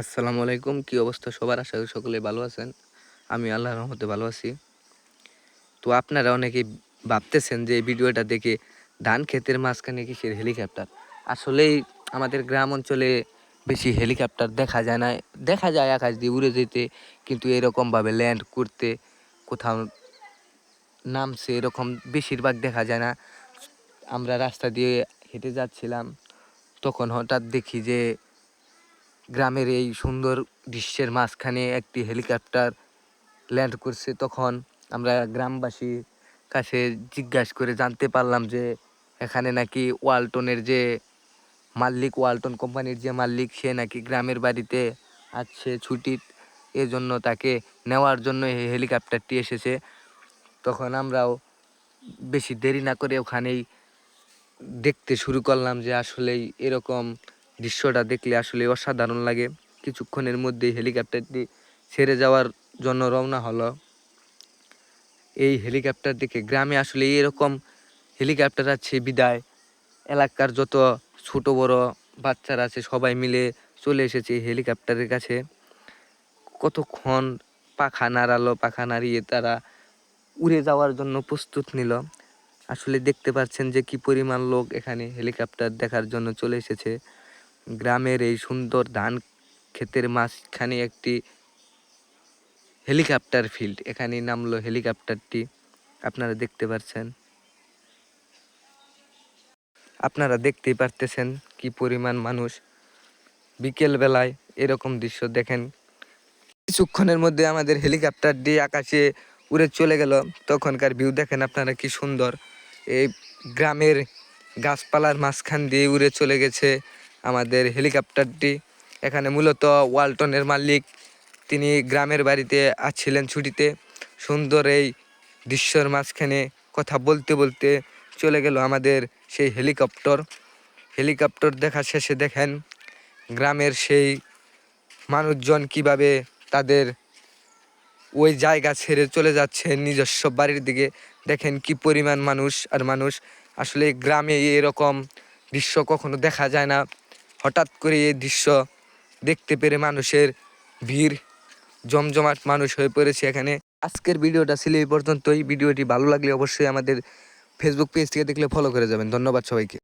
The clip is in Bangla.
আসসালামু আলাইকুম। কি অবস্থা সবার? আশা করি সকলে ভালো আছেন। আমি আল্লাহর রহমতে ভালো আছি। তো আপনারা অনেকে ভাবতেছেন যে এই ভিডিওটা দেখে ধান ক্ষেতের মাঝখানে কিসের হেলিকপ্টার? আসলেই আমাদের গ্রাম অঞ্চলে বেশি হেলিকপ্টার দেখা যায় না। দেখা যায় আকাশ দিয়ে উড়ে যেতে, কিন্তু এরকমভাবে ল্যান্ড করতে কোথাও নামছে এরকম বেশিরভাগ দেখা যায় না। আমরা রাস্তা দিয়ে হেঁটে যাচ্ছিলাম, তখন হঠাৎ দেখি যে গ্রামের এই সুন্দর দৃশ্যের মাঝখানে একটি হেলিকপ্টার ল্যান্ড করছে। তখন আমরা গ্রামবাসীর কাছে জিজ্ঞাসা করে জানতে পারলাম যে, এখানে নাকি ওয়ালটনের যে মালিক, ওয়ালটন কোম্পানির যে মালিক, সে নাকি গ্রামের বাড়িতে আছে, ছুটির এজন্য তাকে নেওয়ার জন্য এই হেলিকপ্টারটি এসেছে। তখন আমরাও বেশি দেরি না করে ওখানেই দেখতে শুরু করলাম যে আসলেই এরকম দৃশ্যটা দেখলে আসলে অসাধারণ লাগে। কিছুক্ষণের মধ্যেই হেলিকপ্টারটি ছেড়ে যাওয়ার জন্য রওনা হলো। এই হেলিকপ্টার দেখে গ্রামে আসলে এরকম হেলিকপ্টার আছে বিদায়। এলাকার যত ছোট, বড় বাচ্চারা আছে সবাই মিলে চলে এসেছে হেলিকপ্টারের কাছে। কতক্ষণ পাখা নাড়ালো, পাখা নাড়িয়ে তারা উড়ে যাওয়ার জন্য প্রস্তুত নিল। আসলে দেখতে পাচ্ছেন যে কি পরিমাণ লোক এখানে হেলিকপ্টার দেখার জন্য চলে এসেছে। গ্রামের এই সুন্দর ধান ক্ষেতের মাঝখানে একটি হেলিকপ্টার ফিল্ড। এখানে নামলো হেলিকপ্টারটি। আপনারা দেখতে পাচ্ছেন আপনারা দেখতেই পারতেছেন কি পরিমাণ মানুষ। বিকেল বেলায় এরকম দৃশ্য দেখেন। কিছুক্ষণের মধ্যে আমাদের হেলিকপ্টার দিয়ে আকাশে উড়ে চলে গেল। তখনকার ভিউ দেখেন আপনারা কি সুন্দর। এই গ্রামের গাছপালার মাঝখান দিয়ে উড়ে চলে গেছে। আমাদের হেলিকপ্টারটি। এখানে মূলত ওয়ালটনের মালিক। তিনি গ্রামের বাড়িতে আসছিলেন ছুটিতে। সুন্দর এই দৃশ্যর মাঝখানে কথা বলতে বলতে চলে গেল আমাদের সেই হেলিকপ্টার। হেলিকপ্টার দেখা শেষে দেখেন, গ্রামের সেই মানুষজন কীভাবে তাদের ওই জায়গা ছেড়ে চলে যাচ্ছে নিজস্ব বাড়ির দিকে। দেখেন কি পরিমাণ মানুষ আর মানুষ। আসলে গ্রামে এরকম দৃশ্য কখনো দেখা যায় না। হঠাৎ করে এই দৃশ্য দেখতে পেরে মানুষের ভিড়, জমজমাট মানুষ হয়ে পড়েছে এখানে। আজকের ভিডিওটা ছিল এই পর্যন্তই। ভিডিওটি ভালো লাগলে অবশ্যই আমাদের ফেসবুক পেজ থেকে দেখলে ফলো করে যাবেন। ধন্যবাদ সবাইকে।